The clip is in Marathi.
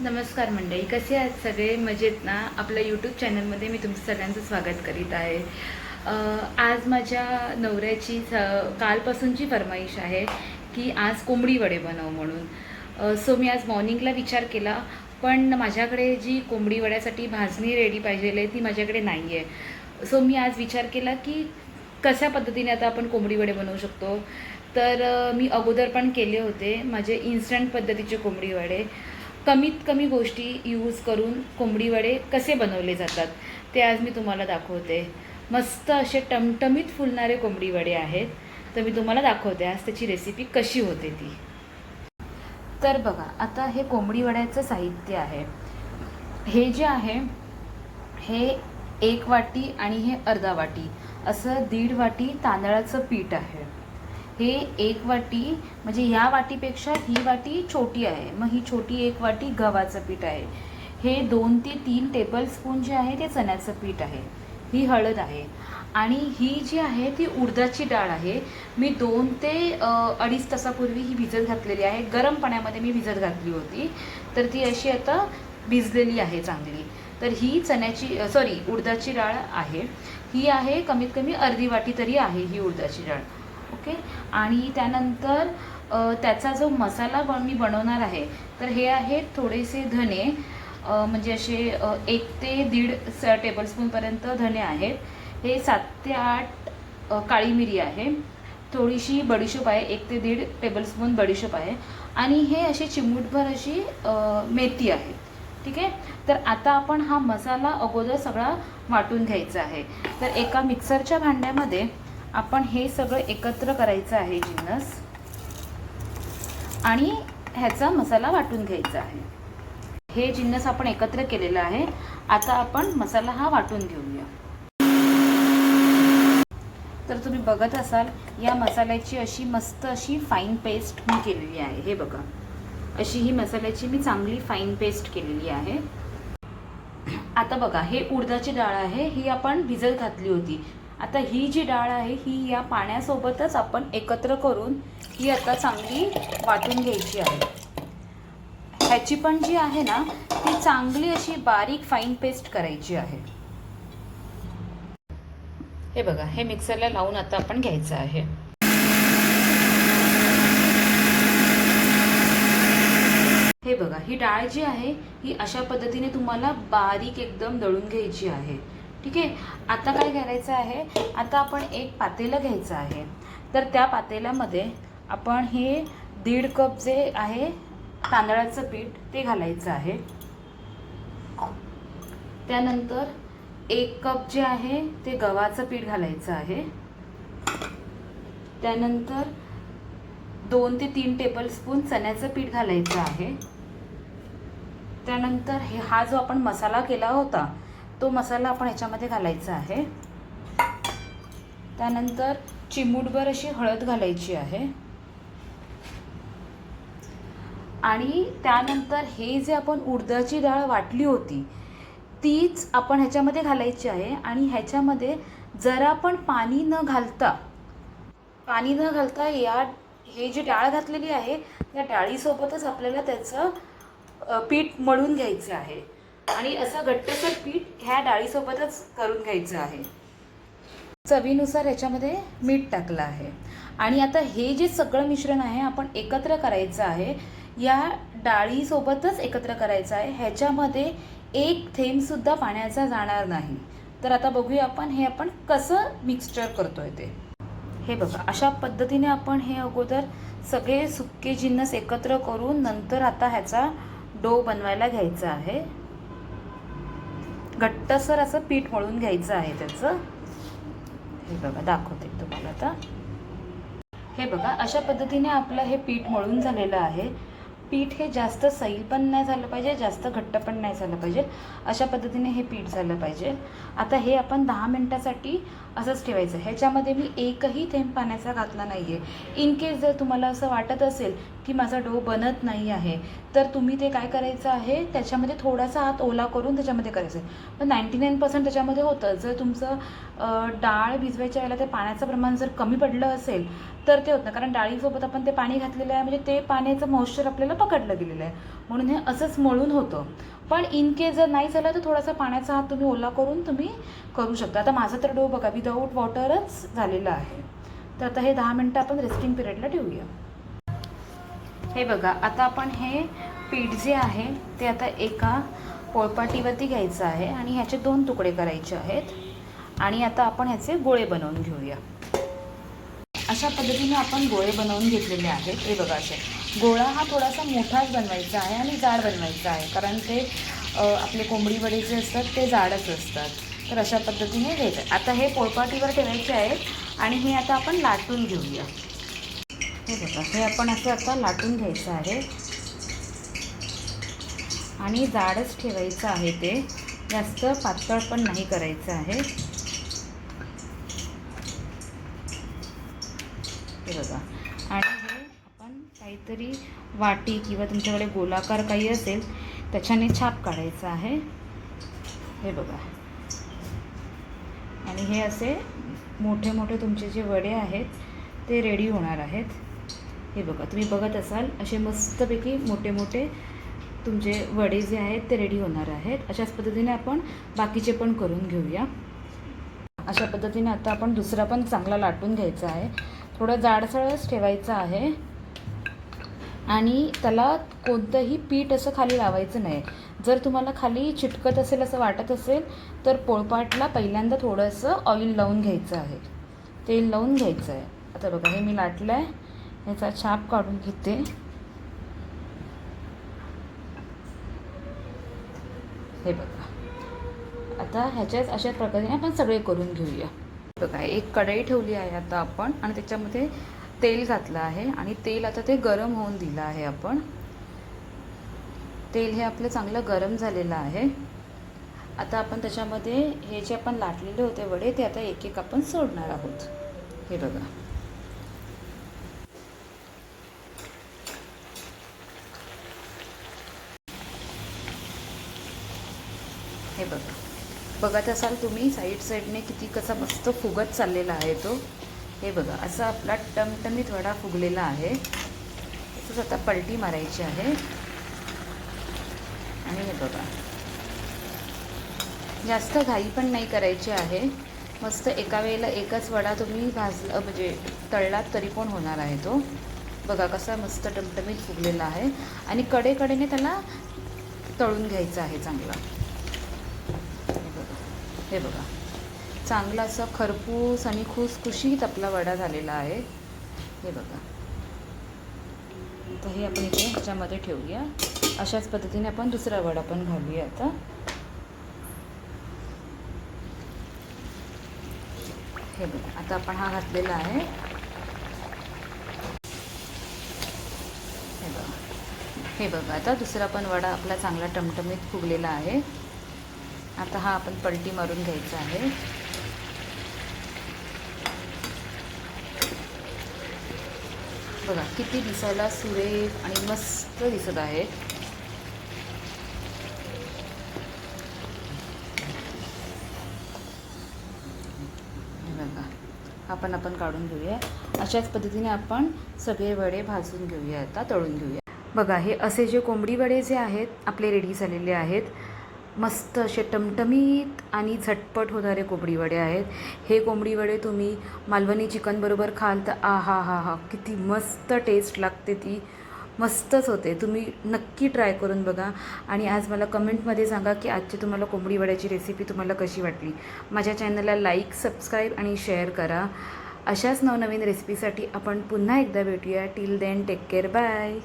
नमस्कार मंडळी कसे आहात सगळे? मजेत ना? आपल्या यूट्यूब चॅनलमध्ये मी तुमचं सगळ्यांचं स्वागत करीत आहे. आज माझ्या नवऱ्याची स- कालपासूनची फरमाईश आहे की आज कोंबडी वडे बनव म्हणून. सो मी आज मॉर्निंगला विचार केला पण माझ्याकडे जी कोंबडी वड्यासाठी भाजणी रेडी पाहिजे आहे ती माझ्याकडे नाही आहे सो मी आज विचार केला की कशा पद्धतीने आता आपण कोंबडी वडे बनवू शकतो? तर मी अगोदर पण केले होते माझे इन्स्टंट पद्धतीचे कोंबडी वडे. कमीत कमी गोष्टी यूज करून कोंबडी वडे कसे बनवले जातात ते आज मी तुम्हाला दाखवते. मस्त असे टमटमीत फुलणारे कोंबडी वडे आहेत तर मी तुम्हाला दाखवते आज त्याची रेसिपी कशी होते ती. तर बघा आता हे कोंबडी वड्याचं साहित्य आहे. हे जे आहे हे एक वाटी आणि हे अर्धा वाटी असं दीड वाटी तांदळाचं पीठ आहे. हे एक वाटी म्हणजे या वाटीपेक्षा ही वाटी छोटी आहे. मग ही छोटी एक वाटी गव्हाचं पीठ आहे. हे दोन ते तीन टेबलस्पून जे आहे ते चण्याचं पीठ आहे. ही हळद आहे. आणि ही जी आहे ती उडदाची डाळ आहे. मी दोन ते अडीच तासापूर्वी ही भिजत घातलेली आहे. गरम पाण्यामध्ये मी भिजत घातली होती. तर ती अशी आता भिजलेली आहे चांगली. तर ही चण्याची सॉरी उडदाची डाळ आहे. ही आहे कमीत कमी अर्धी वाटी तरी आहे ही उडदाची डाळ. ओके? आणि त्यानंतर त्याचा जो मसाला बन मी बनवणार आहे तर हे आहेत थोडेसे धने. म्हणजे असे एक ते दीड स टेबलस्पूनपर्यंत धने आहेत. हे सात ते आठ काळी मिरी आहे. थोडीशी बडीशोप आहे एक ते दीड टेबलस्पून बडीशोप आहे. आणि हे अशी चिमूटभर अशी मेथी आहे. ठीक आहे? तर आता आपण हा मसाला अगोदर सगळा वाटून घ्यायचा आहे. तर एका मिक्सरच्या भांड्यामध्ये आपण हे सगळं एकत्र करायचं आहे जिन्नस. आणि ह्याचा मसाला वाटून घ्यायचा आहे. हे जिन्नस आपण एकत्र केलेलं आहे. आता आपण मसाला हा वाटून घेऊया. तर तुम्ही बघत असाल या मसाल्याची अशी मस्त अशी फाईन पेस्ट मी केलेली आहे. हे बघा. अशी ही मसाल्याची मी चांगली फाईन पेस्ट केलेली आहे. आता बघा हे उडदाची डाळ आहे. ही आपण भिजत घातली होती. आता ही जी डाळ आहे ही या पाण्यासोबतच आपण एकत्र करून ही आता चांगली वाटून घ्यायची आहे. ह्याची पण जी आहे ना ती चांगली अशी बारीक फाईन पेस्ट करायची आहे. हे बघा हे मिक्सरला लावून आता आपण घ्यायचं आहे. हे बघा ही डाळ जी आहे ही अशा पद्धतीने तुम्हाला बारीक एकदम दळून घ्यायची आहे. ठीक आहे? आता काय करायचं आहे? आता आपण एक पातेलं घ्यायचं आहे. तर त्या पातेल्यामध्ये आपण हे दीड कप जे आहे तांदळाचं पीठ ते घालायचं आहे. त्यानंतर एक कप जे आहे ते गव्हाचं पीठ घालायचं आहे. त्यानंतर दोन ते तीन टेबलस्पून चण्याचं पीठ घालायचं आहे. त्यानंतर हे हा जो आपण मसाला केला होता तो मसाला आपण ह्याच्यामध्ये घालायचा आहे. त्यानंतर चिमूटभर अशी हळद घालायची आहे. आणि त्यानंतर हे जे आपण उडदाची डाळ वाटली होती तीच आपण ह्याच्यामध्ये घालायची आहे. आणि ह्याच्यामध्ये जरा पण पाणी न घालता पाणी न घालता या हे जी डाळ घातलेली आहे त्या डाळीसोबतच आपल्याला त्याचं पीठ मळून घ्यायचं आहे. आणि असं घट्टसर पीठ ह्या डाळीसोबतच करून घ्यायचं आहे. चवीनुसार ह्याच्यामध्ये मीठ टाकलं आहे. आणि आता हे जे सगळं मिश्रण आहे आपण एकत्र करायचं आहे या डाळीसोबतच एकत्र करायचं आहे. ह्याच्यामध्ये एक थेंबसुद्धा पाण्याचा जाणार नाही. तर आता बघूया आपण हे आपण कसं मिक्सचर करतोय ते. हे बघा अशा पद्धतीने आपण हे अगोदर सगळे सुके जिन्नस एकत्र करून नंतर आता ह्याचा डो बनवायला घ्यायचा आहे. घट्टसर असं पीठ मळून घ्यायचं आहे त्याचं. हे बघा दाखवते तुम्हाला आता. हे बघा अशा पद्धतीने आपलं हे पीठ मळून झालेलं आहे. पीठ हे जास्त सैल पण नाही झालं पाहिजे जास्त घट्ट पण नाही झालं पाहिजे. अशा पद्धतीने हे पीठ झालं पाहिजे. आता हे आपण दहा मिनटासाठी असंच ठेवायचं. ह्याच्यामध्ये मी एकही थेंब पाण्याचा घातला नाही आहे इन केस जर तुम्हाला असं वाटत असेल की माझा डो बनत नाही आहे तर तुम्ही ते काय करायचं आहे? त्याच्यामध्ये थोडासा हात ओला करून त्याच्यामध्ये करायचं. आहे पण नाईंटी नाईन पर्सेंट त्याच्यामध्ये होतं. जर तुमचं डाळ भिजवायच्या वेळेला ते पाण्याचं प्रमाण जर कमी पडलं असेल तर ते होत नाही. कारण डाळीसोबत आपण ते पाणी घातलेलं आहे. म्हणजे ते पाण्याचं मॉइश्चर आपल्याला पकडलं गेलेलं आहे. म्हणून हे असंच मळून होतं. पण इन केस जर नाही झालं तर थोडासा पाण्याचा हात तुम्ही ओला करून तुम्ही करू शकता. आता माझं तर डो बघा विदाऊट वॉटरच झालेलं आहे. तर आता हे दहा मिनटं आपण रेस्टिंग पिरियडला ठेवूया. हे बघा आता आपण हे पीठ जे आहे ते आता एका पोळपाटीवरती घ्यायचं आहे आणि ह्याचे दोन तुकडे करायचे आहेत. आणि आता आपण ह्याचे गोळे बनवून घेऊया. अशा पद्धतीने आपण गोळे बनवून घेतलेले आहेत. हे बघा असे. गोळा हा थोडासा मोठाच बनवायचा आहे आणि जाड बनवायचा आहे. कारण ते आपले कोंबडी वडे जे असतात ते जाडच असतात. तर अशा पद्धतीने घ्यायचं आता हे पोळपाटीवर ठेवायचे आहेत आणि हे आता आपण लाटून घेऊया. हे बघा हे आपण असं आता लाटून घ्यायचं आहे. आणि जाडच ठेवायचं आहे ते. जास्त पातळ पण नाही करायचं आहे. हे बघा. आणि काहीतरी वाटी किंवा तुमच्याकडे गोलाकार काही असेल त्याच्याने छाप काढायचा आहे. हे बघा. आणि हे असे मोठे मोठे तुमचे जे वडे आहेत ते रेडी होणार आहेत. हे बघा तुम्ही बघत असाल असे मस्तपैकी मोठे मोठे तुमचे वडे जे आहेत ते रेडी होणार आहेत. अशाच पद्धतीने आपण बाकीचे पण करून घेऊया. अशा पद्धतीने आता आपण दुसरा पण चांगला लाटून घ्यायचा आहे. थोडं जाडसळच ठेवायचं आहे. आणि त्याला कोणतंही पीठ असं खाली लावायचं नाही. जर तुम्हाला खाली चिटकत असेल असं वाटत असेल तर पोळपाटला पहिल्यांदा थोडंसं ऑइल लावून घ्यायचं आहे. तेल लावून घ्यायचं आहे. आता बघा हे मी लाटलं आहे ह्याचा छाप काढून घेते. हे बघा. आता ह्याच्याच अशा प्रकारे आपण सगळे करून घेऊया. बघा एक कढई ठेवली आहे आता आपण आणि त्याच्यामध्ये तेल घातलं आहे आणि तेल आता ते गरम होऊन दिलं आहे आपण. तेल हे आपलं चांगलं गरम झालेलं आहे. आता आपण त्याच्यामध्ये हे जे आपण लाटलेले होते वडे ते आता एक एक आपण सोडणार आहोत. हे बघा. हे बघा. बघत असाल तुम्ही साईड साईडने किती कसा मस्त फुगत चाललेला आहे तो. हे बघा असा आपला टमटमीत वडा फुगलेला आहे. तसंच आता पलटी मारायची आहे. आणि हे बघा. जास्त घाई पण नाही करायची आहे. मस्त एका वेळेला एकच वडा तुम्ही भाजला म्हणजे तळलात तरी पण होणार आहे तो. बघा कसा मस्त टमटमीत फुगलेला आहे. आणि कडेकडेने त्याला तळून घ्यायचं आहे चांगला. हे बघा. हे बघा. चांगला असं खरपूस आणि खुसखुशीत आपला वडा झालेला आहे. हे बघा. तर हे आपण इथे ह्याच्यामध्ये ठेवूया. अशाच पद्धतीने आपण दुसरा वडा पण घालूया आता. हे बघा आता आपण हा घातलेला आहे. हे बघा. हे बघा आता दुसरा पण वडा आपला चांगला टमटमीत फुगलेला आहे. आता हा आपण पलटी मारून घ्यायचा आहे. बघा किती दिसायला सुरेख आणि मस्त दिसत आहे. बघा आपण आपण काढून घेऊया. अशाच पद्धतीने आपण सगळे वडे भाजून घेऊया आता तळून घेऊया. बघा हे असे जे कोंबडी वडे जे आहेत आपले रेडी झालेले आहेत. मस्त असे टमटमीत आणि झटपट होणारे कोंबडी वडे आहेत. हे कोंबडी वडे तुम्ही मालवणी चिकनबरोबर खाल तर आ हा हा. हा किती मस्त टेस्ट लागते ती. मस्तच होते. तुम्ही नक्की ट्राय करून बघा. आणि आज मला कमेंटमध्ये सांगा की आजची तुम्हाला कोंबडी वड्याची रेसिपी तुम्हाला कशी वाटली? माझ्या चॅनलला लाईक सबस्क्राईब आणि शेअर करा. अशाच नवनवीन रेसिपीसाठी आपण पुन्हा एकदा भेटूया. Till then take care bye